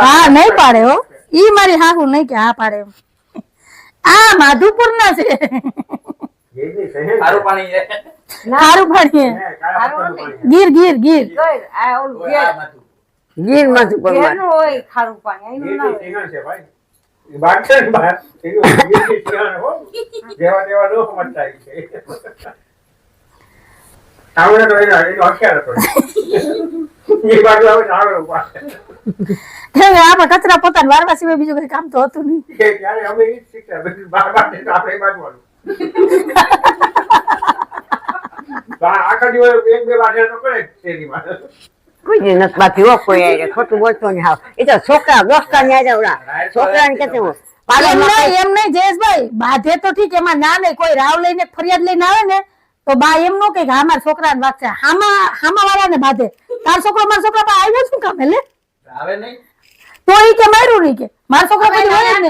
હા નહીં પાડે હો. ઈ મારી હાહુ નહીં કે હા પાડે આ માધુપુર ના છે? સારું પાણી સારું પાણી ગીર ગીર ગીર. ગીર. માંથી પરમાર હોય ખારું પાણી. અહીંનું ના હોય. દેવા દેવા નો સમજતા છે. આવડે તો એનો એનો હતો. એ બાજુ આવે તો આવડે ઊભા. કેમ કે આપણે કચરા પોતાને વારવા સિવાય બીજું કઈ કામ તો હતું નહીં કે ત્યારે અમે ઈ જ શીખ્યા બધું બાર બાર ને તો આપણે એ બાજુવાનું. તો આ આખા દિવસ એક બે વાગે તો કરે શેરીમાં. કોઈ નથી બાકી હો કોઈ આયરે. ખોટું બોલતો નહીં હાવ એ તો છોકરા દોસ્તા ને ઓલા એમ નહીં એમ નહીં જયેશભાઈ બાધે તો ઠીક એમાં ના નહીં કોઈ રાવ લઈને ફરિયાદ લઈને આવે ને તો બા એમ નો કે હા મારા વાત છે હામા હામા વાળા ને બાધે તાર છોકરો મારા છોકરા પાસે આવ્યો શું કામ એટલે? આવે નહીં. તો ઈ કે માર્યું નહીં કે. મારા છોકરા પાસે હોય ને